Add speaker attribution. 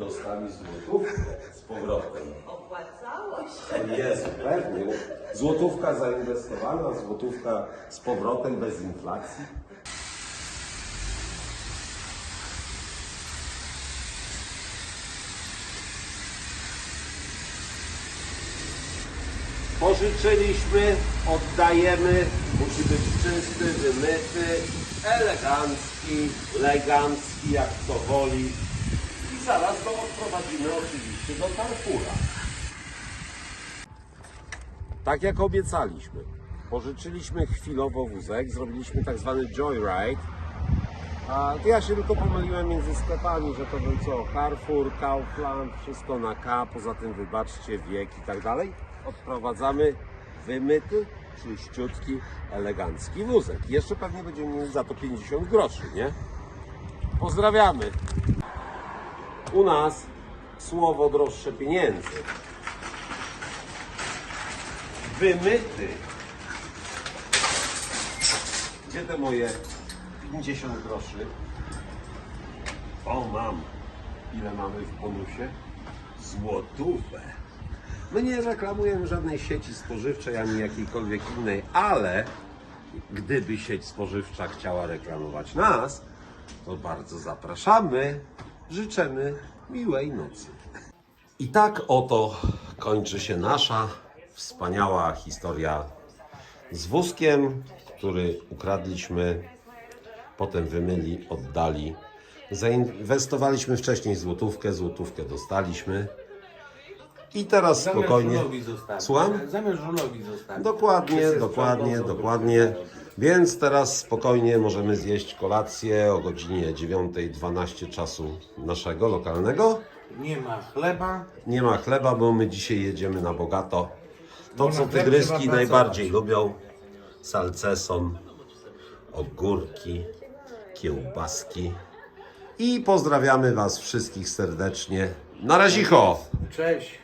Speaker 1: dostali złotówkę z powrotem.
Speaker 2: Opłacało się.
Speaker 1: Jest, pewnie. Złotówka zainwestowana, złotówka z powrotem bez inflacji. Pożyczyliśmy, oddajemy, musi być czysty, wymyty, elegancki, elegancki, jak to woli. I zaraz go odprowadzimy oczywiście do Carrefoura. Tak jak obiecaliśmy, pożyczyliśmy chwilowo wózek, zrobiliśmy tak zwany joyride. A ja się tylko pomyliłem między sklepami, że to był co, Carrefour, Kaufland, wszystko na K, poza tym wybaczcie wiek i tak dalej. Odprowadzamy wymyty, czyściutki, elegancki wózek. Jeszcze pewnie będziemy mieli za to 50 groszy, nie? Pozdrawiamy. U nas słowo droższe pieniędzy wymyty. Gdzie te moje 50 groszy? O, mam. Ile mamy w bonusie? Złotówę. My nie reklamujemy żadnej sieci spożywczej ani jakiejkolwiek innej, ale gdyby sieć spożywcza chciała reklamować nas, to bardzo zapraszamy. Życzymy miłej nocy. I tak oto kończy się nasza wspaniała historia z wózkiem, który ukradliśmy, potem wymyli, oddali. Zainwestowaliśmy wcześniej złotówkę, złotówkę dostaliśmy. I teraz
Speaker 3: Zamiast
Speaker 1: spokojnie.
Speaker 3: żulowi zostawić.
Speaker 1: Słucham?
Speaker 3: Zamiast żulowi zostawić.
Speaker 1: Dokładnie,
Speaker 3: Wszyscy
Speaker 1: dokładnie, dokładnie. Więc teraz spokojnie możemy zjeść kolację o godzinie 9.12 czasu naszego lokalnego.
Speaker 3: Nie ma chleba.
Speaker 1: Nie ma chleba, bo my dzisiaj jedziemy na bogato. To,
Speaker 3: Bo
Speaker 1: co
Speaker 3: chleb
Speaker 1: tygryski
Speaker 3: trzeba
Speaker 1: najbardziej lubią. Salceson, ogórki, kiełbaski. I pozdrawiamy Was wszystkich serdecznie. Na razicho!
Speaker 3: Cześć.